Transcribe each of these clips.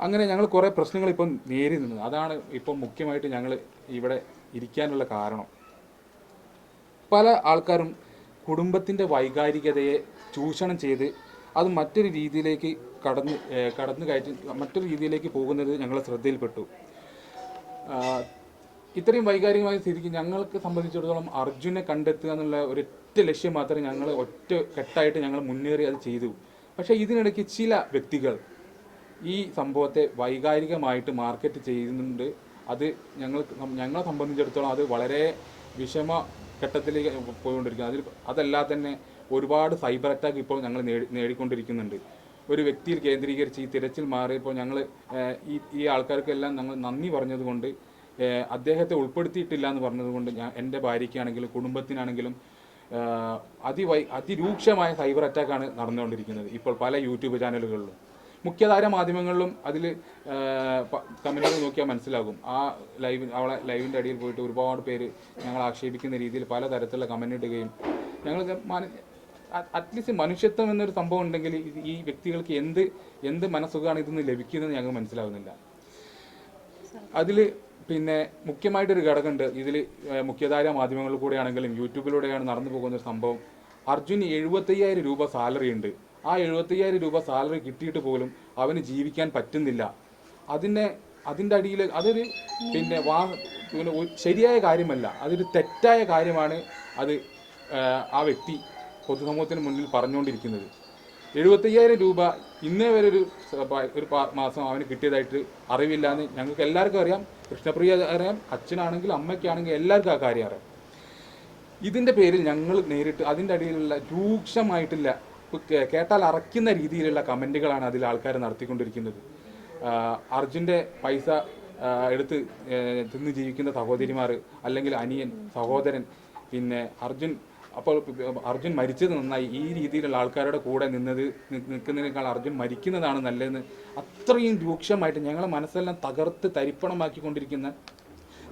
അങ്ങനെ ഞങ്ങൾ കുറേ പ്രശ്നങ്ങൾ ഇപ്പം നേരി നിന്നത് അതാണ് ഇപ്പം മുഖ്യമായിട്ട് ഞങ്ങൾ ഇവിടെ ഇരിക്കാനുള്ള കാരണം. പല ആൾക്കാരും കുടുംബത്തിന്റെ വൈകാരികതയെ ചൂഷണം ചെയ്ത് അത് മറ്റൊരു രീതിയിലേക്ക് കടന്ന് കടന്നു കയറ്റി മറ്റൊരു രീതിയിലേക്ക് പോകുന്നത് ഞങ്ങളെ ശ്രദ്ധയിൽപ്പെട്ടു. ഇത്രയും വൈകാരികമായ സ്ഥിതിക്ക് ഞങ്ങൾക്ക് സംബന്ധിച്ചിടത്തോളം അർജുനെ കണ്ടെത്തുക എന്നുള്ള ഒരൊറ്റ ലക്ഷ്യം മാത്രമേ ഞങ്ങൾ ഒറ്റ കെട്ടായിട്ട് ഞങ്ങൾ മുന്നേറി അത് ചെയ്തു. പക്ഷേ ഇതിനിടയ്ക്ക് ചില വ്യക്തികൾ ഈ സംഭവത്തെ വൈകാരികമായിട്ട് മാർക്കറ്റ് ചെയ്യുന്നുണ്ട്. അത് ഞങ്ങൾ ഞങ്ങളെ സംബന്ധിച്ചിടത്തോളം അത് വളരെ വിഷമ ഘട്ടത്തിലേക്ക് പോയിക്കൊണ്ടിരിക്കുന്നത് അതിൽ അതല്ലാതെ തന്നെ ഒരുപാട് സൈബർ അറ്റാക്ക് ഇപ്പോൾ ഞങ്ങൾ നേടി നേടിക്കൊണ്ടിരിക്കുന്നുണ്ട്. ഒരു വ്യക്തിയിൽ കേന്ദ്രീകരിച്ച് ഈ തിരച്ചിൽ മാറിയപ്പോൾ ഞങ്ങൾ ഈ ഈ ആൾക്കാർക്കെല്ലാം ഞങ്ങൾ നന്ദി പറഞ്ഞതുകൊണ്ട് അദ്ദേഹത്തെ ഉൾപ്പെടുത്തിയിട്ടില്ല എന്ന് പറഞ്ഞതുകൊണ്ട് ഞാൻ എന്റെ ഭാര്യയ്ക്കാണെങ്കിലും കുടുംബത്തിനാണെങ്കിലും അതിവൈ അതിരൂക്ഷമായ സൈബർ അറ്റാക്കാണ് നടന്നുകൊണ്ടിരിക്കുന്നത് ഇപ്പോൾ പല യൂട്യൂബ് ചാനലുകളിലും. മുഖ്യധാര മാധ്യമങ്ങളിലും അതിൽ കമന്റുകൾ നോക്കിയാൽ മനസ്സിലാകും. ആ ലൈവ് അവളെ ലൈവിന്റെ അടിയിൽ പോയിട്ട് ഒരുപാട് പേര് ഞങ്ങൾ ആക്ഷേപിക്കുന്ന രീതിയിൽ പല തരത്തിലുള്ള കമന്റ് ഇടുകയും ഞങ്ങൾ അറ്റ്ലീസ്റ്റ് മനുഷ്യത്വം എന്നൊരു സംഭവം ഉണ്ടെങ്കിൽ ഈ വ്യക്തികൾക്ക് എന്ത് എന്ത് മനസ്സുഖമാണ് ഇതിൽ നിന്ന് ലഭിക്കുന്നത് ഞങ്ങൾക്ക് മനസ്സിലാവുന്നില്ല. അതിൽ പിന്നെ മുഖ്യമായിട്ടൊരു ഘടകമുണ്ട്. ഇതിൽ മുഖ്യധാര മാധ്യമങ്ങളിൽ കൂടെയാണെങ്കിലും യൂട്യൂബിലൂടെയാണ് നടന്നു പോകുന്ന ഒരു സംഭവം. അർജുന് എഴുപത്തയ്യായിരം രൂപ സാലറി ഉണ്ട് ആ എഴുപത്തയ്യായിരം രൂപ സാലറി കിട്ടിയിട്ട് പോലും അവന് ജീവിക്കാൻ പറ്റുന്നില്ല. അതിനെ അതിന്റെ അടിയിൽ അതൊരു പിന്നെ വാ പിന്നെ ശരിയായ കാര്യമല്ല. അതൊരു തെറ്റായ കാര്യമാണ് അത് ആ, വ്യക്തി പൊതുസമൂഹത്തിന് മുന്നിൽ പറഞ്ഞുകൊണ്ടിരിക്കുന്നത്. എഴുപത്തയ്യായിരം രൂപ ഇന്നേ വരെ ഒരു ഒരു മാസം അവന് കിട്ടിയതായിട്ട് അറിവില്ല എന്ന് ഞങ്ങൾക്ക് എല്ലാവർക്കും അറിയാം. കൃഷ്ണപ്രിയ അറിയാം അച്ഛനാണെങ്കിലും അമ്മയ്ക്കാണെങ്കിൽ എല്ലാവർക്കും ആ കാര്യം അറിയാം. ഇതിന്റെ പേരിൽ ഞങ്ങൾ നേരിട്ട് അതിന്റെ അടിയിലുള്ള രൂക്ഷമായിട്ടില്ല കേട്ടാൽ അറയ്ക്കുന്ന രീതിയിലുള്ള കമന്റുകളാണ് അതിൽ ആൾക്കാർ നടത്തിക്കൊണ്ടിരിക്കുന്നത്. അർജുന്റെ പൈസ എടുത്ത് തിന്ന് ജീവിക്കുന്ന സഹോദരിമാർ അല്ലെങ്കിൽ അനിയൻ സഹോദരൻ പിന്നെ അർജുൻ അപ്പോൾ അർജുൻ മരിച്ചത് നന്നായി. ഈ രീതിയിലുള്ള ആൾക്കാരുടെ കൂടെ നിന്നത് നിൽക്കുന്നതിനേക്കാൾ അർജുൻ മരിക്കുന്നതാണ് നല്ലതെന്ന് അത്രയും രൂക്ഷമായിട്ട് ഞങ്ങളെ മനസ്സെല്ലാം തകർത്ത് തരിപ്പണമാക്കിക്കൊണ്ടിരിക്കുന്ന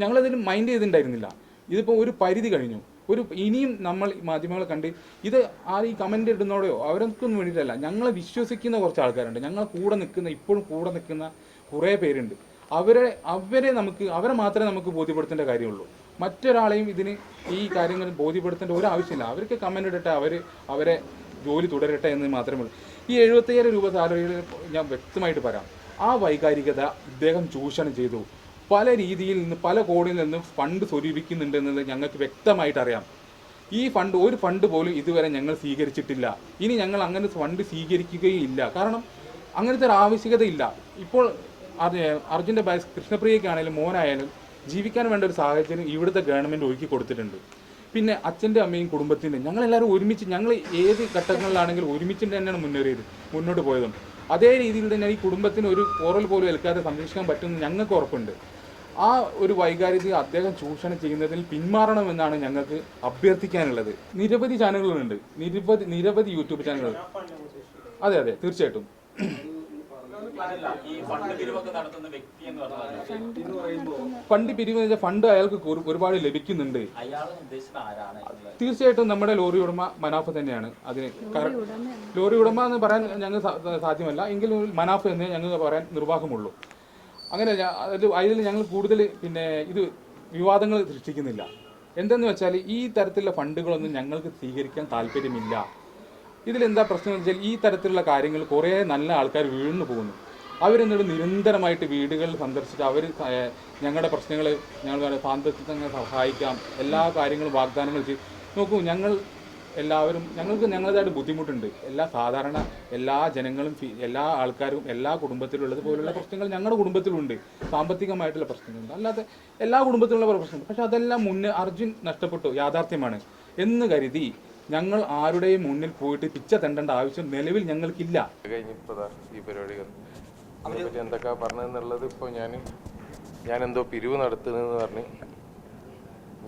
ഞങ്ങളതിന് മൈൻഡ് ചെയ്തിട്ടുണ്ടായിരുന്നില്ല. ഇതിപ്പോൾ ഒരു പരിധി കഴിഞ്ഞു. ഒരു ഇനിയും നമ്മൾ മാധ്യമങ്ങളെ കണ്ട് ഇത് ആ ഈ കമന്റ് ഇടുന്നതോടെയോ അവർക്കൊന്നും വേണ്ടിയിട്ടല്ല. ഞങ്ങളെ വിശ്വസിക്കുന്ന കുറച്ച് ആൾക്കാരുണ്ട്. ഞങ്ങളെ കൂടെ നിൽക്കുന്ന ഇപ്പോഴും കൂടെ നിൽക്കുന്ന കുറേ പേരുണ്ട്. അവരെ അവരെ നമുക്ക് അവരെ മാത്രമേ നമുക്ക് ബോധ്യപ്പെടുത്തേണ്ട കാര്യമുള്ളൂ. മറ്റൊരാളെയും ഇതിന് ഈ കാര്യങ്ങൾ ബോധ്യപ്പെടുത്തേണ്ട ഒരു ആവശ്യമില്ല അവർക്ക് കമന്റ് ഇടട്ടെ അവർ അവരെ ജോലി തുടരട്ടെ എന്ന് മാത്രമേ ഉള്ളൂ. ഈ എഴുപത്തയ്യായിരം രൂപ സാലറിയിൽ ഞാൻ വ്യക്തമായിട്ട് പറയാം. ആ വൈകാരികത ഇദ്ദേഹം ചൂഷണം ചെയ്തു. പല രീതിയിൽ നിന്ന് പല കോണിൽ നിന്ന് ഫണ്ട് സ്വരൂപിക്കുന്നുണ്ട് എന്നുള്ളത് ഞങ്ങൾക്ക് വ്യക്തമായിട്ട് അറിയാം ഈ ഫണ്ട് ഒരു ഫണ്ട് പോലും ഇതുവരെ ഞങ്ങൾ സ്വീകരിച്ചിട്ടില്ല. ഇനി ഞങ്ങൾ അങ്ങനെ ഫണ്ട് സ്വീകരിക്കുകയും ഇല്ല കാരണം അങ്ങനത്തെ ഒരു ആവശ്യകതയില്ല. ഇപ്പോൾ അർജ- അർജുന്റെ ഭാര്യ കൃഷ്ണപ്രിയക്കാണെങ്കിലും മോനായാലും ജീവിക്കാൻ വേണ്ട ഒരു സാഹചര്യം ഇവിടുത്തെ ഗവൺമെന്റ് ഒരുക്കി കൊടുത്തിട്ടുണ്ട്. പിന്നെ അച്ഛന്റെ അമ്മയും കുടുംബത്തിന്റെ ഞങ്ങളെല്ലാവരും ഒരുമിച്ച് ഞങ്ങൾ ഏത് ഘട്ടങ്ങളിലാണെങ്കിലും ഒരുമിച്ചിട്ട് തന്നെയാണ് മുന്നേറിയത് മുന്നോട്ട് പോയതും. അതേ രീതിയിൽ തന്നെ ഈ കുടുംബത്തിന് ഒരു പോറൽ പോലും ഏൽക്കാതെ സംരക്ഷിക്കാൻ പറ്റുമെന്ന് ഞങ്ങൾക്ക് ഉറപ്പുണ്ട്. ആ ഒരു വൈകാരികത അദ്ദേഹം ചൂഷണം ചെയ്യുന്നതിൽ പിന്മാറണമെന്നാണ് ഞങ്ങൾക്ക് അഭ്യർത്ഥിക്കാനുള്ളത്. നിരവധി ചാനലുകളുണ്ട്. നിരവധി നിരവധി യൂട്യൂബ് ചാനലുകൾ. അതെ അതെ തീർച്ചയായിട്ടും. ഫണ്ട് പിരിവ് ഫണ്ട് അയാൾക്ക് ഒരുപാട് ലഭിക്കുന്നുണ്ട്. തീർച്ചയായിട്ടും നമ്മുടെ ലോറി ഉടമ മനാഫ് തന്നെയാണ്. അതിന് ലോറി ഉടമ എന്ന് പറയാൻ ഞങ്ങൾ സാധ്യമല്ല. എങ്കിലും മനാഫ് എന്നേ ഞങ്ങൾ പറയാൻ നിർവാഹമുള്ളൂ. അങ്ങനെ അതിൽ അതിൽ ഞങ്ങൾ കൂടുതൽ പിന്നെ ഇത് വിവാദങ്ങൾ സൃഷ്ടിക്കുന്നില്ല. എന്തെന്ന് വെച്ചാൽ ഈ തരത്തിലുള്ള ഫണ്ടുകളൊന്നും ഞങ്ങൾക്ക് സ്വീകരിക്കാൻ താല്പര്യമില്ല. ഇതിലെന്താ പ്രശ്നം എന്ന് വെച്ചാൽ ഈ തരത്തിലുള്ള കാര്യങ്ങൾ കുറേ നല്ല ആൾക്കാർ വീഴ്ന്നു പോകുന്നു. അവരെന്നിട്ട് നിരന്തരമായിട്ട് വീടുകൾ സന്ദർശിച്ച് അവർ ഞങ്ങളുടെ പ്രശ്നങ്ങൾ ഞങ്ങൾ സാമ്പത്തികങ്ങൾ സഹായിക്കാം എല്ലാ കാര്യങ്ങളും വാഗ്ദാനങ്ങൾ ചെയ്യും. നോക്കൂ ഞങ്ങൾ എല്ലാവരും ഞങ്ങൾക്ക് ഞങ്ങളുടേതായിട്ട് ബുദ്ധിമുട്ടുണ്ട്. എല്ലാ സാധാരണ എല്ലാ ജനങ്ങളും എല്ലാ ആൾക്കാരും എല്ലാ കുടുംബത്തിലുള്ളത് പോലുള്ള പ്രശ്നങ്ങൾ ഞങ്ങളുടെ കുടുംബത്തിലുണ്ട്. സാമ്പത്തികമായിട്ടുള്ള പ്രശ്നങ്ങളുണ്ട്. അല്ലാതെ എല്ലാ കുടുംബത്തിലുള്ള പ്രശ്നങ്ങൾ പക്ഷെ അതെല്ലാം മുന്നേ അർജുൻ നഷ്ടപ്പെട്ടു യാഥാർത്ഥ്യമാണ്. എന്ന് കരുതി ഞങ്ങൾ ആരുടെയും മുന്നിൽ പോയിട്ട് പിച്ച തെണ്ടേണ്ട ആവശ്യം നിലവിൽ ഞങ്ങൾക്കില്ല. ഈ അതിനെപ്പറ്റി ഇപ്പോൾ ഞാൻ ഞാൻ എന്തോ പിരിവ് നടത്തുന്നതെന്ന് പറഞ്ഞ്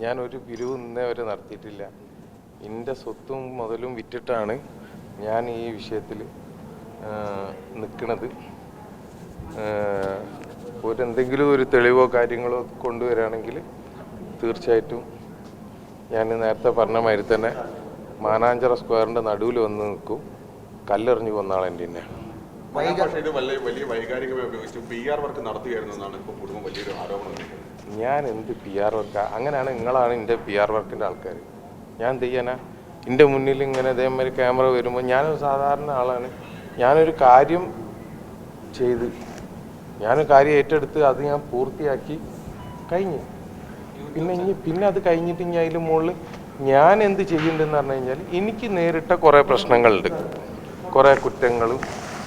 ഞാൻ ഒരു പിരിവ് ഇന്നേ വരെ നടത്തിയിട്ടില്ല. എന്റെ സ്വത്തും മുതലും വിറ്റിട്ടാണ് ഞാൻ ഈ വിഷയത്തിൽ നിൽക്കുന്നത് ഒരെന്തെങ്കിലും ഒരു തെളിവോ കാര്യങ്ങളോ കൊണ്ടുവരാണെങ്കിൽ തീർച്ചയായിട്ടും ഞാൻ നേരത്തെ പറഞ്ഞ മാതിരി തന്നെ മാനാഞ്ചിറ സ്ക്വയറിന്റെ നടുവിൽ വന്ന് നിൽക്കും. കല്ലെറിഞ്ഞ് കൊന്ന ആളെന്റെ തന്നെ. വൈക വലിയ വലിയ വൈകാരികമായി ഉപയോഗിച്ച് പി വർക്ക് നടത്തുകയായിരുന്നു എന്നാണ് ഇപ്പോൾ വലിയൊരു ആരോപണം ഉന്നയിക്കുന്നത്. ഞാൻ എന്ത് പി ആർ വർക്കാണ് അങ്ങനെയാണ് നിങ്ങളാണ് എന്റെ പി ആർ വർക്കിന്റെ ആൾക്കാർ ഞാൻ എന്ത് ചെയ്യാനാ? എന്റെ മുന്നിൽ ഇങ്ങനെ അതേമാതിരി ക്യാമറ വരുമ്പോൾ ഞാനൊരു സാധാരണ ആളാണ്. ഞാനൊരു കാര്യം ചെയ്ത് ഞാനൊരു കാര്യം ഏറ്റെടുത്ത് അത് ഞാൻ പൂർത്തിയാക്കി കഴിഞ്ഞു. പിന്നെ ഇനി പിന്നെ അത് കഴിഞ്ഞിട്ട് ഇനി അതിന്റെ മുകളിൽ ഞാൻ എന്ത് ചെയ്യുന്നുണ്ടെന്ന് പറഞ്ഞു കഴിഞ്ഞാൽ എനിക്ക് നേരിട്ട കുറേ പ്രശ്നങ്ങളുണ്ട്. കുറേ കുറ്റങ്ങളും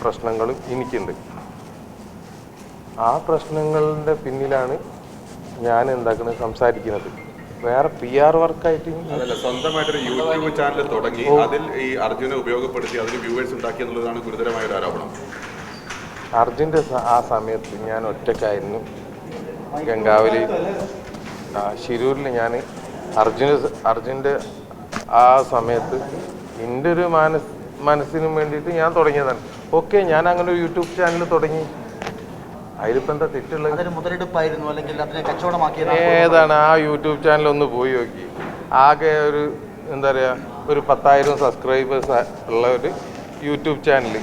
പ്രശ്നങ്ങളും എനിക്കുണ്ട്. ആ പ്രശ്നങ്ങളുടെ പിന്നിലാണ് ഞാൻ എന്താക്കുന്നത് സംസാരിക്കുന്നത്. വേറെ പി ആർ വർക്കായിട്ട് അതല്ല സ്വന്തമായിട്ടൊരു യൂട്യൂബ് ചാനൽ തുടങ്ങി അതിൽ ഈ അർജുനെ ഉപയോഗപ്പെടുത്തി അതിൽ വ്യൂവേഴ്സ് ഉണ്ടാക്കി എന്നുള്ളതാണ് ഗുരുതരമായ ഒരു ആരോപണം. അർജുന്റെ ആ സമയത്ത് ഞാൻ ഒറ്റക്കായിരുന്നു ഗംഗാവലി ശിരൂരിൽ ഞാൻ അർജുന അർജുന്റെ ആ സമയത്ത് എന്റെ ഒരു മനസ് മനസ്സിനും വേണ്ടിയിട്ട് ഞാൻ തുടങ്ങിയതാണ്. ഓക്കെ ഞാൻ അങ്ങനെ ഒരു യൂട്യൂബ് ചാനൽ തുടങ്ങി. അതിലിപ്പോൾ എന്താ തെറ്റുള്ളത്? അതൊരു മുതലെടുപ്പായിരുന്നു അല്ലെങ്കിൽ അതിനെ കച്ചവടമാക്കിയത് ഏതാണ് ആ യൂട്യൂബ് ചാനൽ ഒന്ന് പോയി നോക്കി. ആകെ ഒരു എന്താ പറയുക ഒരു പത്തായിരം സബ്സ്ക്രൈബേഴ്സ് ഉള്ള ഒരു യൂട്യൂബ് ചാനൽ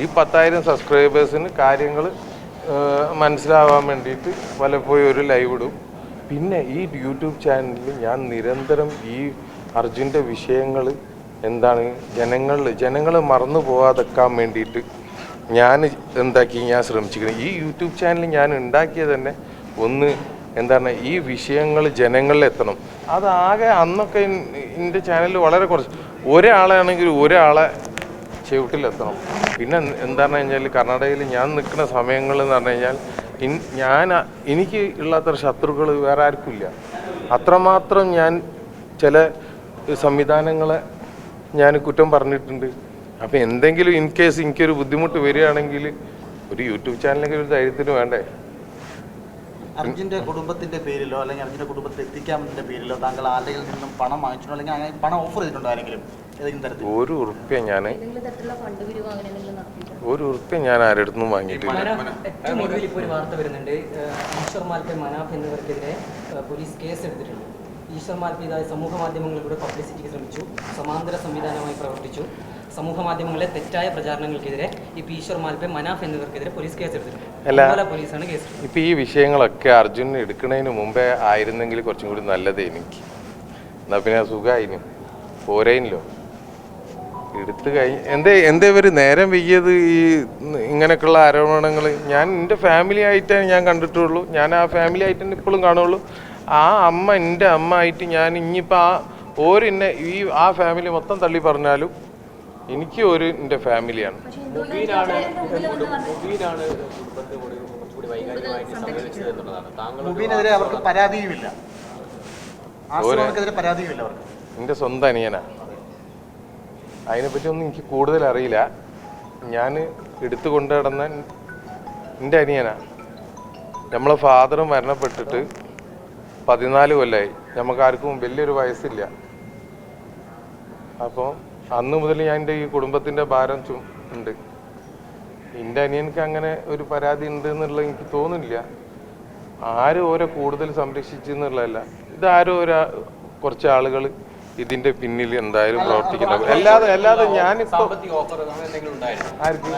ഈ പത്തായിരം സബ്സ്ക്രൈബേഴ്സിന് കാര്യങ്ങൾ മനസ്സിലാവാൻ വേണ്ടിയിട്ട് പലപ്പോഴും ഒരു ലൈവ് ഇടും. പിന്നെ ഈ യൂട്യൂബ് ചാനലിൽ ഞാൻ നിരന്തരം ഈ അർജുന്റെ വിഷയങ്ങൾ എന്താണ് ജനങ്ങളിൽ ജനങ്ങൾ മറന്നു പോകാതെക്കാൻ വേണ്ടിയിട്ട് ഞാൻ എന്താക്കി ഞാൻ ശ്രമിച്ചിരിക്കുന്നത് ഈ യൂട്യൂബ് ചാനൽ ഞാൻ ഉണ്ടാക്കിയത് തന്നെ ഒന്ന് എന്താണ് ഈ വിഷയങ്ങൾ ജനങ്ങളിൽ എത്തണം. അതാകെ അന്നൊക്കെ എന്റെ ചാനലിൽ വളരെ കുറച്ച്. ഒരാളാണെങ്കിൽ ഒരാളെ ചുവട്ടിലെത്തണം പിന്നെ എന്താണെന്ന് കഴിഞ്ഞാൽ കർണാടകയിൽ ഞാൻ നിൽക്കുന്ന സമയങ്ങൾ എന്ന് പറഞ്ഞു കഴിഞ്ഞാൽ ഞാൻ എനിക്ക് ഇല്ലാത്ത ശത്രുക്കൾ വേറെ ആർക്കുമില്ല അത്രമാത്രം ഞാൻ ചില സംവിധാനങ്ങളെ ഞാൻ കുറ്റം പറഞ്ഞിട്ടുണ്ട്. അപ്പം എന്തെങ്കിലും ഇൻ കേസ് എനിക്കൊരു ബുദ്ധിമുട്ട് വരികയാണെങ്കിൽ ഒരു യൂട്യൂബ് ചാനലെങ്കിലും ഒരു ധൈര്യത്തിന് വേണ്ടേ? അർജുന്റെ കുടുംബത്തിന്റെ പേരിലോ അല്ലെങ്കിൽ അർജുന്റെ കുടുംബത്തിൽ എത്തിക്കാമെന്നതിന്റെ പേരിലോ താങ്കൾ ആരുടെയിൽ നിന്നും പണം വാങ്ങിച്ചിട്ടുണ്ടോ? അല്ലെങ്കിൽ അങ്ങനെ പണം ഓഫർ ചെയ്തിട്ടുണ്ടോ ആരെങ്കിലും? ഏതെങ്കിലും തരത്തിൽ? ഒരു ഉറുപ്പ്യ ഞാൻ ഒരു ഉറുപ്പ്യ ഞാൻ ആരുടെ വാങ്ങിയിട്ടില്ല. ഏറ്റവും ഒടുവിൽ ഇപ്പോൾ ഒരു വാർത്ത വരുന്നുണ്ട്. ഈശ്വർ മാൽപ്പെ മനാഫ് എന്നിവർക്കെതിരെ പോലീസ് കേസ് എടുത്തിട്ടുണ്ട്. ഈശ്വർ മാൽപ്പെ ഇതായി സമൂഹ മാധ്യമങ്ങളിലൂടെ പബ്ലിസിറ്റിക്ക് ശ്രമിച്ചു. സമാന്തര സംവിധാനമായി പ്രവർത്തിച്ചു. സമൂഹ മാധ്യമങ്ങളിലെ തെറ്റായ പ്രചാരണങ്ങൾക്കെതിരെ ഇപ്പോൾ ഈശ്വർ മാൽപ്പെ മനാഫ് എന്നിവർക്കെതിരെ പോലീസ് കേസ് എടുത്തിട്ടുണ്ട് അല്ല. പോലീസാണ് കേസ് ഇപ്പൊ ഈ വിഷയങ്ങളൊക്കെ അർജുൻ എടുക്കുന്നതിന് മുമ്പേ ആയിരുന്നെങ്കിൽ കുറച്ചും കൂടി നല്ലത് എനിക്ക്. എന്നാ പിന്നെ സുഖമായിന് പോരേനല്ലോ. എടുത്തു കഴിഞ്ഞ് എന്തേ എന്തേ ഇവർ നേരം വയ്യത് ഈ ഇങ്ങനെയൊക്കെയുള്ള ആരോപണങ്ങൾ ഞാൻ എന്റെ ഫാമിലി ആയിട്ടേ ഞാൻ കണ്ടിട്ടുള്ളൂ. ഞാൻ ആ ഫാമിലി ആയിട്ട് തന്നെ ഇപ്പോഴും കാണുള്ളൂ. ആ അമ്മ എന്റെ അമ്മ ആയിട്ട് ഞാൻ ഇനിയിപ്പോൾ ആ ഓരെന്നെ ഈ ആ ഫാമിലി മൊത്തം തള്ളി പറഞ്ഞാലും എനിക്ക് ഒരു എന്റെ ഫാമിലിയാണ്. അവർക്ക് പരാതിയുമില്ല. എന്റെ സ്വന്തം അനിയനാ. അതിനെപ്പറ്റി ഒന്നും എനിക്ക് കൂടുതൽ അറിയില്ല. ഞാൻ എടുത്തു കൊണ്ടു നടന്ന എന്റെ അനിയനാ. നമ്മളെ ഫാദറും മരണപ്പെട്ടിട്ട് പതിനാല് കൊല്ലമായി നമുക്ക് ആർക്കും വലിയൊരു വയസ്സില്ല. അപ്പോൾ അന്ന് മുതൽ ഞാൻ എന്റെ ഈ കുടുംബത്തിന്റെ ഭാരം ചു ഉണ്ട്. എന്റെ അനിയനക്ക് അങ്ങനെ ഒരു പരാതി ഉണ്ട് എന്നുള്ളത് എനിക്ക് തോന്നുന്നില്ല. ആരും ഓരോ കൂടുതൽ സംരക്ഷിച്ചു എന്നുള്ളതല്ല. ഇതാരോ ഒരാ കുറച്ച് ആളുകൾ ഇതിന്റെ പിന്നിൽ എന്തായാലും പ്രവർത്തിക്കുന്നത് അല്ലാതെ അല്ലാതെ ഞാനിപ്പോ ആർക്ക്?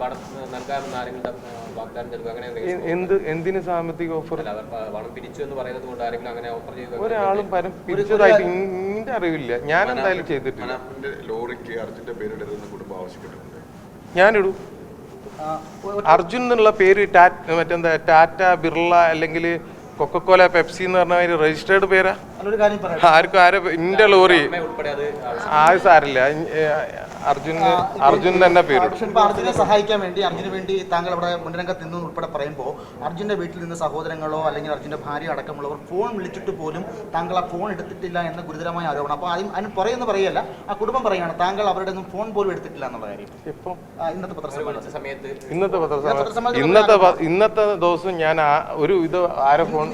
നൽകാമെന്ന് ആരെങ്കിലും ത- വാഗ്ദാനം നൽകുക അങ്ങനെ എന്ത് എന്തിന് സാമ്പത്തിക ഓഫർ പണം പിരിച്ചു എന്ന് പറയുന്നത് കൊണ്ട് ആരെങ്കിലും അങ്ങനെ ഓഫർ ചെയ്ത് ഒരാളും പരം പിരിച്ചതായിട്ട് എന്റെ അറിവില്ല. ഞാൻ എന്തായാലും ചെയ്തിട്ടില്ല. ലോറിക്ക് അർജുന്റെ പേരിടരുതെന്ന് കുടുംബം ആവശ്യപ്പെട്ടിട്ടുണ്ട്. ഞാനിടും. അർജുൻ എന്നുള്ള പേര് ടാറ്റ മറ്റെന്താ ടാറ്റ ബിർള അല്ലെങ്കിൽ കൊക്കക്കോല പെപ്സി എന്ന് പറഞ്ഞ രജിസ്റ്റേർഡ് പേരാ? ആർക്കും ആരെ ഇന്റെ ലോറി ആ സാരില്ല അർജുന് അർജുൻ തന്നെ പേര് അർജുനെ സഹായിക്കാൻ വേണ്ടി അർജുന് വേണ്ടി താങ്കൾ അവിടെ മുൻരംഗത്ത് നിന്നും ഉൾപ്പെടെ പറയുമ്പോൾ അർജുന്റെ വീട്ടിൽ നിന്ന് സഹോദരങ്ങളോ അല്ലെങ്കിൽ അർജുന്റെ ഭാര്യ അടക്കമുള്ളവർ ഫോൺ വിളിച്ചിട്ട് പോലും താങ്കൾ ആ ഫോൺ എടുത്തിട്ടില്ല എന്ന ഗുരുതരമായ ആരോപണം. അപ്പോൾ ആദ്യം അതിന് പറയുന്ന പറയല്ല ആ കുടുംബം പറയുകയാണ് താങ്കൾ അവരുടെ ഒന്നും ഫോൺ പോലും എടുത്തിട്ടില്ല എന്നുള്ള കാര്യം. ഇന്നത്തെ സമയത്ത് ഇന്നത്തെ പത്രസമ്മേളനം. ഇന്നത്തെ ഇന്നത്തെ ദിവസം ഞാൻ ഒരു ഇത് ആരെ ഫോൺ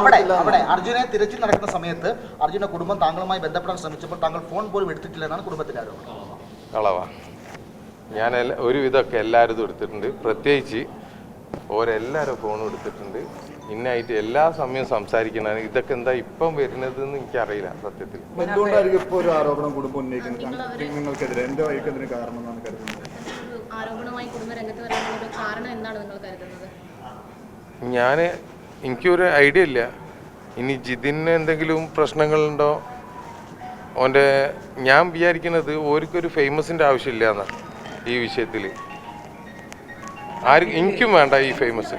അവിടെ അവിടെ അർജുനെ തിരച്ചിൽ നടക്കുന്ന സമയത്ത് അർജുന്റെ കുടുംബം താങ്കളുമായി ബന്ധപ്പെടാൻ ശ്രമിച്ചപ്പോൾ താങ്കൾ ഫോൺ പോലും എടുത്തിട്ടില്ല എന്നാണ് കുടുംബത്തിന്റെ ആരോപണം. കളവാ. ഞാൻ എല്ലാ ഒരു ഇതൊക്കെ എല്ലാവരും എടുത്തിട്ടുണ്ട്. പ്രത്യേകിച്ച് ഓരെല്ലാവരും ഫോണും എടുത്തിട്ടുണ്ട്. ഇന്നായിട്ട് എല്ലാ സമയവും സംസാരിക്കണം ഇതൊക്കെ എന്താ ഇപ്പം വരുന്നത് എന്ന് എനിക്കറിയില്ല സത്യത്തിൽ. എന്തുകൊണ്ടായിരിക്കും ഇപ്പോൾ ഒരു ആരോപണം കുടുംബം ഉന്നയിക്കുന്നത്? നിങ്ങൾക്കെതിരെ കാരണം എന്നാണ് കരുതുന്നത്. ആരോപണമായി ആരോപണം രംഗത്ത് വരാനുള്ള കാരണം എന്താണ് നിങ്ങൾ കരുതുന്നത്? ഞാൻ എനിക്കൊരു ഐഡിയ ഇല്ല. ഇനി ജിതിന് എന്തെങ്കിലും പ്രശ്നങ്ങളുണ്ടോ? ഓന്റെ ഞാൻ വിചാരിക്കുന്നത് ഓർക്കൊരു ഫേമസിന്റെ ആവശ്യമില്ല എന്നാണ് ഈ വിഷയത്തിൽ ആർക്കും എനിക്കും വേണ്ട ഈ ഫേമസ്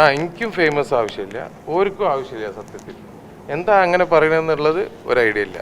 ആ എനിക്കും ഫേമസ് ആവശ്യമില്ല. ഓർക്കും ആവശ്യമില്ല സത്യത്തിൽ. എന്താ അങ്ങനെ പറയണമെന്നുള്ളത് ഒരു ഐഡിയ ഇല്ല.